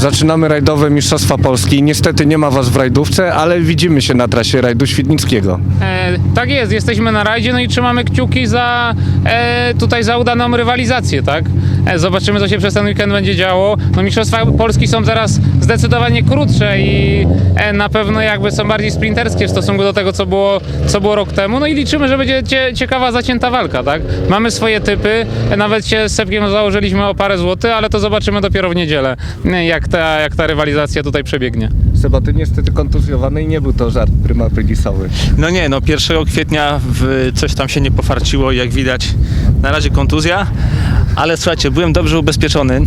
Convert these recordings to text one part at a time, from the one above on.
Zaczynamy rajdowe Mistrzostwa Polski. Niestety nie ma was w rajdówce, ale widzimy się na trasie rajdu Świdnickiego. E, tak jest, jesteśmy na rajdzie, no i trzymamy kciuki za e, tutaj za udaną rywalizację, tak? E, zobaczymy, co się przez ten weekend będzie działo. No Mistrzostwa Polski są zaraz zdecydowanie krótsze i e, na pewno jakby są bardziej sprinterskie w stosunku do tego, co było, co było rok temu. No i liczymy, że będzie cie, ciekawa, zacięta walka, tak? Mamy swoje typy, e, nawet się z Sepkiem założyliśmy o parę złotych, ale to zobaczymy dopiero w niedzielę, jak ta, jak ta rywalizacja tutaj przebiegnie. Seba, ty niestety kontuzjowany i nie był to żart prima aprilisowy. No nie, no 1 kwietnia w coś tam się nie pofarciło, jak widać. Na razie kontuzja, ale słuchajcie, byłem dobrze ubezpieczony.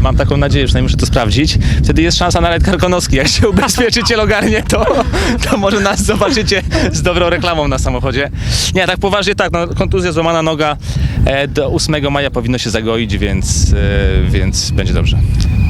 Mam taką nadzieję, że muszę to sprawdzić. Wtedy jest szansa na rajd Karkonoski. Jak się ubezpieczyciel ogarnie, to, to może nas zobaczycie z dobrą reklamą na samochodzie. Nie, tak poważnie tak, no, kontuzja, złamana noga. E, do 8 maja powinno się zagoić, więc, e, więc będzie dobrze.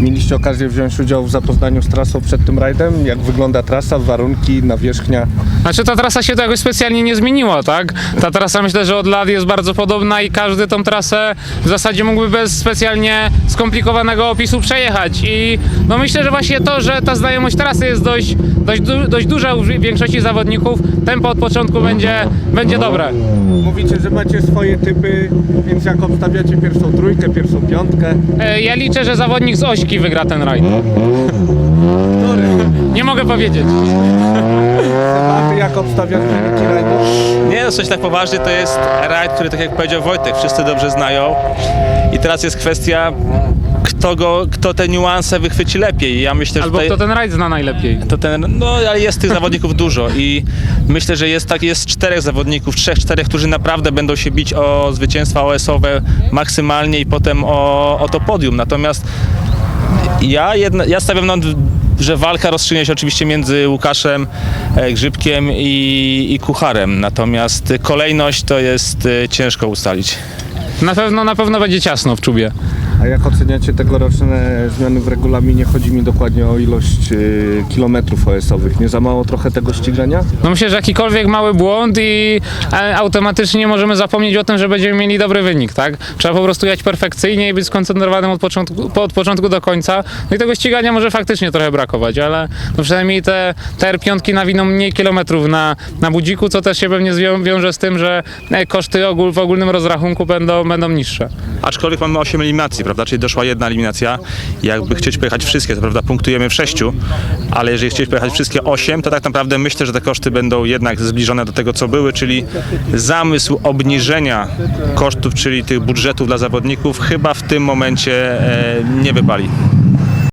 Mieliście okazję wziąć udział w zapoznaniu z trasą przed tym rajdem? Jak wygląda trasa, warunki, nawierzchnia? Znaczy ta trasa się to jakoś specjalnie nie zmieniła, tak? Ta trasa myślę, że od lat jest bardzo podobna i każdy tą trasę w zasadzie mógłby bez specjalnie skomplikowanego opisu przejechać i no myślę, że właśnie to, że ta znajomość trasy jest dość, dość, du- dość duża u większości zawodników, tempo od początku będzie, będzie dobre. Mówicie, że macie swoje typy, więc jak obstawiacie pierwszą trójkę, pierwszą piątkę? E, Ja liczę, że zawodnik z Ośki wygra ten rajd. Nie mogę powiedzieć. Seba, ty jak obstawiasz wyniki rajdu? Nie, no coś tak poważnie, to jest rajd, który tak jak powiedział Wojtek, wszyscy dobrze znają. I teraz jest kwestia, kto, go, kto te niuanse wychwyci lepiej. Ja myślę, że Albo tutaj... kto ten rajd zna najlepiej. To ten, no ale jest tych zawodników dużo i myślę, że jest tak, jest czterech zawodników, trzech, czterech, którzy naprawdę będą się bić o zwycięstwa OS-owe maksymalnie i potem o, o to podium. Natomiast ja, jedna, ja stawiam na, że walka rozstrzygnie się oczywiście między Łukaszem e, Grzybkiem i, i Kucharem. Natomiast kolejność to jest e, ciężko ustalić. Na pewno, na pewno będzie ciasno w czubie. A jak oceniacie tegoroczne zmiany w regulaminie? Chodzi mi dokładnie o ilość y, kilometrów OS-owych. Nie za mało trochę tego ścigania? No myślę, że jakikolwiek mały błąd i e, automatycznie możemy zapomnieć o tym, że będziemy mieli dobry wynik, tak? Trzeba po prostu jechać perfekcyjnie i być skoncentrowanym od początku, po- od początku do końca. No i tego ścigania może faktycznie trochę brakować, ale no przynajmniej te, te R5 nawiną mniej kilometrów na, na budziku, co też się pewnie zwią- wiąże z tym, że e, koszty ogól, w ogólnym rozrachunku będą, będą niższe. Aczkolwiek mamy 8 eliminacji, prawda? Czyli doszła jedna eliminacja. Jakby chcieć pojechać wszystkie, to prawda punktujemy w 6, ale jeżeli chcieć pojechać wszystkie 8, to tak naprawdę myślę, że te koszty będą jednak zbliżone do tego, co były, czyli zamysł obniżenia kosztów, czyli tych budżetów dla zawodników chyba w tym momencie e, nie wypali.